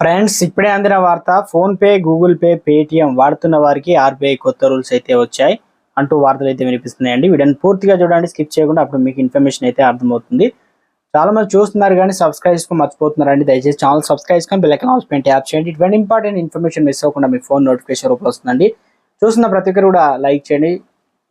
Friends ఇప్పుడే అందిన వార్త PhonePe Google Pay Paytm వాడుతున్న వారికి ఆర్బీఐ కొత్త రూల్స్ అయితే వచ్చాయి అంటూ వార్తలు అయితే వినిపిస్తున్నాయండి. వీటిని పూర్తిగా చూడండి స్కిప్ చేయకుండా అప్పుడు మీకు ఇన్ఫర్మేషన్ అయితే అర్థమవుతుంది. చాలా మంది చూస్తున్నారు కానీ సబ్స్క్రైబ్ చేసుకుని మర్చిపోతున్నారండి. దయచేసి ఛానల్ సబ్స్క్రైబ్ చేసుకొని బెల్ ఐకాన్ ఆల్స్ యాప్ చేయండి. ఇటువంటి ఇంపార్టెంట్ ఇన్ఫర్మేషన్ మిస్ అవ్వకుండా మీ ఫోన్ నోటిఫికేషన్ రూపంలో వస్తుందండి. చూస్తున్న ప్రతి ఒక్కరు కూడా లైక్ చేయండి.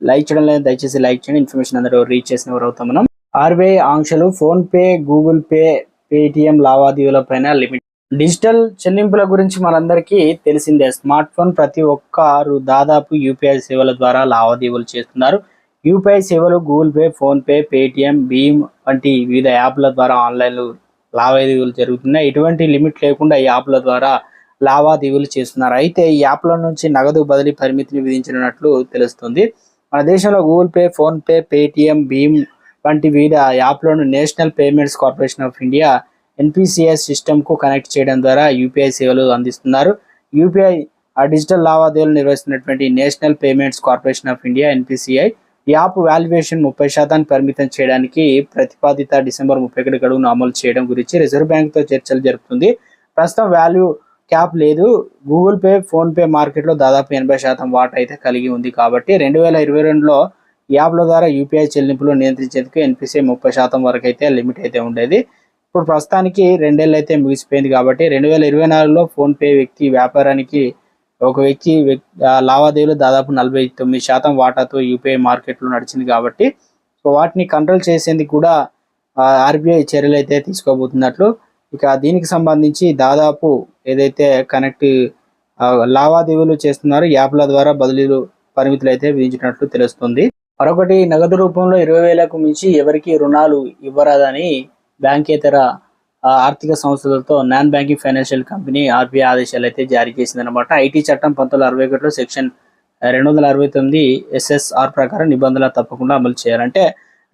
లైక్ చేయడం లేదు దయచేసి లైక్ చేయండి. ఇన్ఫర్మేషన్ అందరూ రీచ్ చేసిన వారు అవుతాం మనం. ఆర్బీఐ ఆంక్షలు PhonePe Google Pay Paytm లావాదేవీల పైన లిమిట్ డిజిటల్ చెల్లింపుల గురించి మనందరికీ తెలిసిందే. స్మార్ట్ ఫోన్ ప్రతి ఒక్కరు దాదాపు యూపీఐ సేవల ద్వారా లావాదేవీలు చేస్తున్నారు. యూపీఐ సేవలు గూగుల్ పే ఫోన్పే పేటిఎం భీమ్ వంటి వివిధ యాప్ల ద్వారా ఆన్లైన్లు లావాదేవీలు జరుగుతున్నాయి. ఎటువంటి లిమిట్ లేకుండా ఈ యాప్ల ద్వారా లావాదేవీలు చేస్తున్నారు. అయితే ఈ యాప్ల నుంచి నగదు బదిలీ పరిమితిని విధించినట్లు తెలుస్తుంది. మన దేశంలో Google Pay PhonePe Paytm భీమ్ వంటి వివిధ యాప్లను National Payments Corporation of India NPCS సిస్టమ్కు కనెక్ట్ చేయడం ద్వారా యూపీఐ సేవలు అందిస్తున్నారు. యూపీఐ ఆ డిజిటల్ లావాదేవీలు నిర్వహిస్తున్నటువంటి National Payments Corporation of India NPCI ఈ యాప్ వాల్యుయేషన్ ముప్పై శాతాన్ని పరిమితం చేయడానికి ప్రతిపాదిత డిసెంబర్ ముప్పై ఒకటి గడువును అమలు చేయడం గురించి రిజర్వ్ బ్యాంక్తో చర్చలు జరుపుతుంది. ప్రస్తుతం వాల్యూ క్యాప్ లేదు. గూగుల్ పే ఫోన్పే మార్కెట్లో దాదాపు ఎనభై శాతం వాటా అయితే కలిగి ఉంది కాబట్టి రెండు వేల ఇరవై రెండులో యాప్ల ద్వారా యూపీఐ చెల్లింపులు నియంత్రించేందుకు ఎన్పిసిఐ ముప్పై శాతం వరకు అయితే లిమిట్ అయితే ఉండేది. ఇప్పుడు ప్రస్తుతానికి రెండేళ్ళు అయితే ముగిసిపోయింది కాబట్టి రెండు వేల ఇరవై నాలుగులో ఫోన్పే వ్యక్తి వ్యాపారానికి ఒక వ్యక్తి లావాదేవీలు దాదాపు నలభై తొమ్మిది శాతం వాటాతో యూపీఐ మార్కెట్లో నడిచింది కాబట్టి సో వాటిని కంట్రోల్ చేసేందుకు కూడా ఆర్బీఐ చర్యలు అయితే తీసుకోబోతున్నట్లు. ఇక దీనికి సంబంధించి దాదాపు ఏదైతే కనెక్ట్ లావాదేవీలు చేస్తున్నారో యాప్ల ద్వారా బదిలీలు పరిమితులు అయితే విధించినట్లు తెలుస్తుంది. మరొకటి నగదు రూపంలో ఇరవై వేలకు మించి ఎవరికి రుణాలు ఇవ్వరాదని బ్యాంకేతర ఆర్థిక సంస్థలతో non banking financial company RBI ఆదేశాలు అయితే జారీ చేసిందనమాట ఐటీ చట్టం పంతొమ్మిది వందల అరవై ఒకటిలో సెక్షన్ రెండు వందల అరవై తొమ్మిది ఎస్ఎస్ఆర్ ప్రకారం నిబంధనలు తప్పకుండా అమలు చేయాలంటే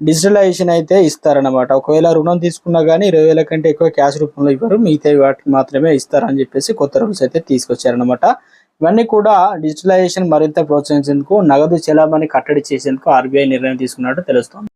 డిజిటలైజేషన్ అయితే ఇస్తారనమాట ఒకవేళ రుణం తీసుకున్నా కానీ ఇరవై వేల కంటే ఎక్కువ క్యాష్ రూపంలో ఇవ్వరు. మిగతా వాటికి మాత్రమే ఇస్తారని చెప్పేసి కొత్త రూల్స్ అయితే తీసుకొచ్చారనమాట ఇవన్నీ కూడా డిజిటలైజేషన్ మరింత ప్రోత్సహించేందుకు నగదు చలామణి కట్టడి చేసేందుకు ఆర్బీఐ నిర్ణయం తీసుకున్నట్టు తెలుస్తోంది.